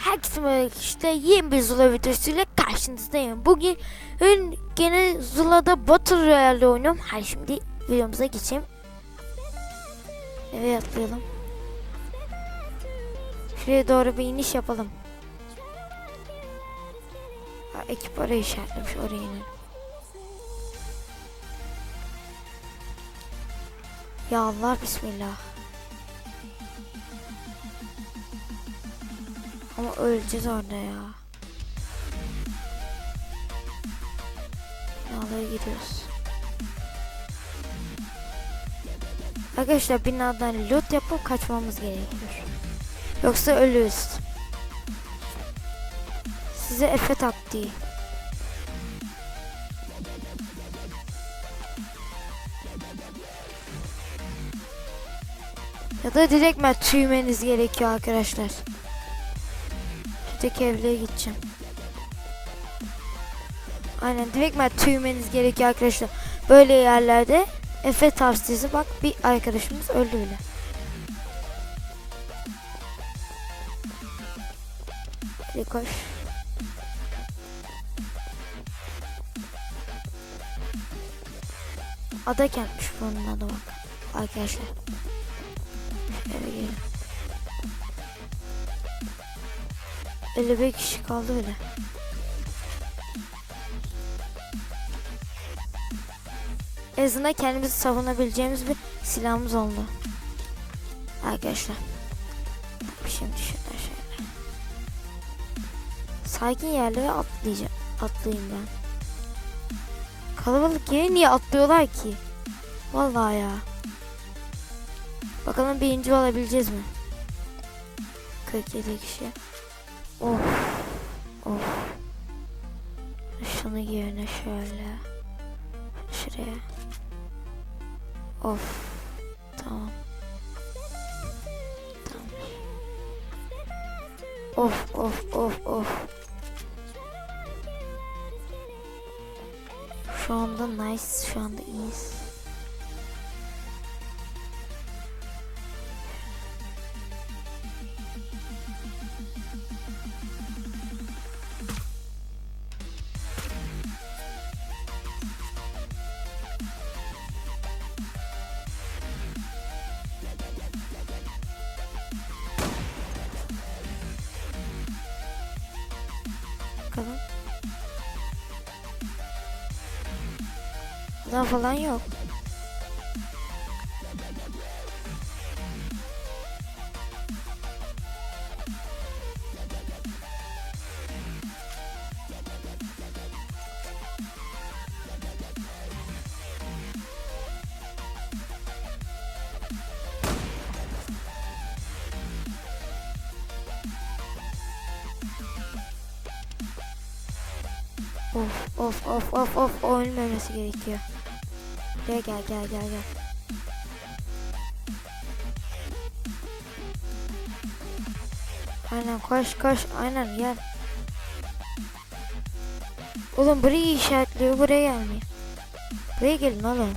Herkese merhaba işte yeni bir Zula videosuyla karşınızdayım. Bugün gene Zula'da Battle Royale oynuyorum. Hadi şimdi videomuza geçeyim. Eve atlayalım. Şuraya doğru bir iniş yapalım. Ha, ekip orayı işaretlemiş oraya inelim. Ya Allah bismillah. Ama öleceğiz orada ya. Binalara gidiyoruz. Arkadaşlar binadan loot yapıp kaçmamız gerekiyor. Yoksa ölürüz. Size Efe taktiği. Ya da direkt tüymeniz gerekiyor arkadaşlar. Şuradaki evlere gideceğim. Aynen direkt ben tüymeniz gerekiyor arkadaşlar. Böyle yerlerde Efe tavsiyesi bak bir arkadaşımız öldü bile. Hadi koş. Ada kentmiş bunun adı bak. Arkadaşlar. Eve gelin. 55 kişi kaldı bile. En azından kendimizi savunabileceğimiz bir silahımız oldu. Arkadaşlar. Şimdi şuradan şöyle. Sakin yerlere atlayacağım. Atlayayım ben. Kalabalık yere niye atlıyorlar ki? Vallahi ya. Bakalım birinci olabileceğiz mi? 47 kişi. Of. Of. Şunu yerine şöyle. Şuraya. Of. Tamam. Tamam. Of of of of. Şu anda nice, şu anda iyiyiz. Bakalım. Adam falan yok. Of of of of of o ölmemesi gerekiyor. Gel gel gel gel gel. Aynen koş koş aynen gel. Oğlum burayı işaretliyor buraya gelmiyor. Buraya gelin oğlum.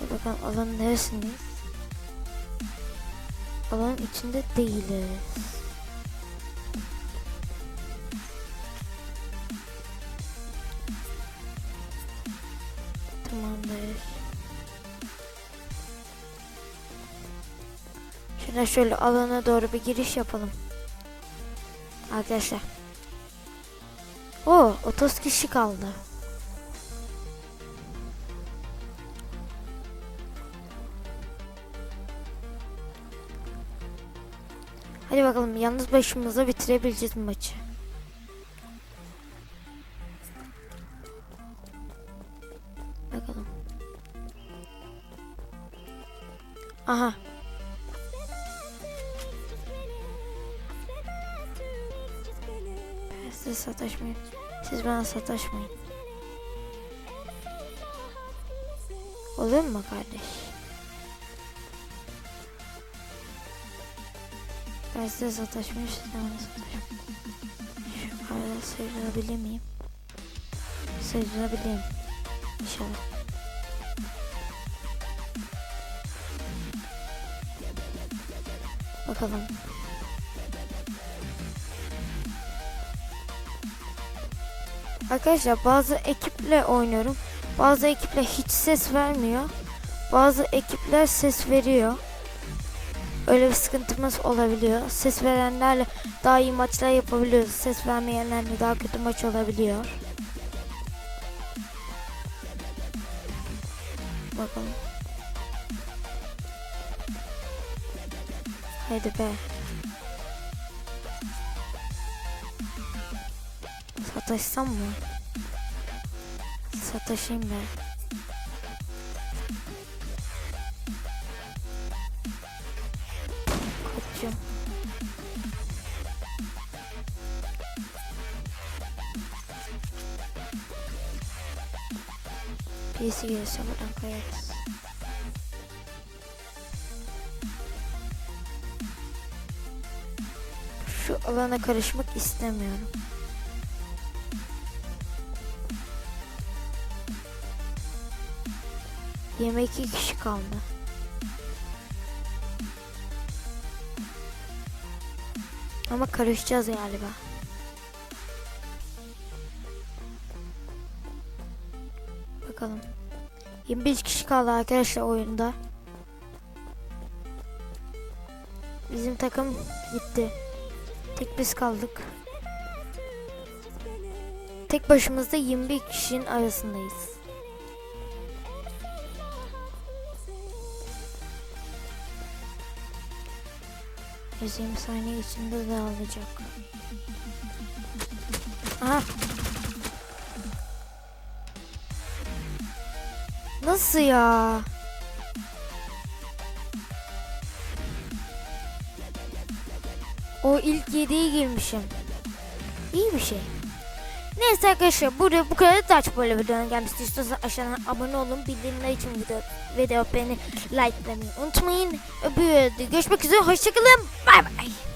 Dur bakalım alanın neresindeyiz? Alanın içinde değiliz. Tamamdır. Şuna şöyle alana doğru bir giriş yapalım. Arkadaşlar. O 30 kişi kaldı. Hadi bakalım yalnız başımıza bitirebileceğiz mi maçı? Bakalım. Aha. Ben size sataşmayın. Siz bana sataşmayın. Olur mu kardeş? Ben size sataşmış, ben sataşmış. Şöyle sıyrılabilir miyim? Sıyrılabilirim. İnşallah. Bakalım. Arkadaşlar bazı ekiple oynuyorum. Bazı ekiple hiç ses vermiyor. Bazı ekipler ses veriyor. Öyle bir sıkıntımız olabiliyor. Ses verenlerle daha iyi maçlar yapabiliyoruz. Ses vermeyenlerle daha kötü maç olabiliyor. Bakalım. Hadi be. Sataşsam mı? Sataşayım be. Koçum. Birisi gelirse buradan. Şu alana karışmak istemiyorum. Yirmi iki kişi kaldı. Ama karışacağız galiba. Bakalım. 25 kişi kaldı arkadaşlar oyunda. Bizim takım gitti. Tek biz kaldık. Tek başımızda 21 kişinin arasındayız. Yüzeyim saniye içinde dağılacak. Aha. Nasıl ya? O ilk yediye girmişim. İyi bir şey. Neyse arkadaşlar burada bu kadar Dutch böyle videonun gelmesi istiyorsanız aşağıdan abone olun. Bildirimler için video, video beni likelamayı unutmayın. Öbür görüşmek üzere. Hoşçakalın. Bay bay.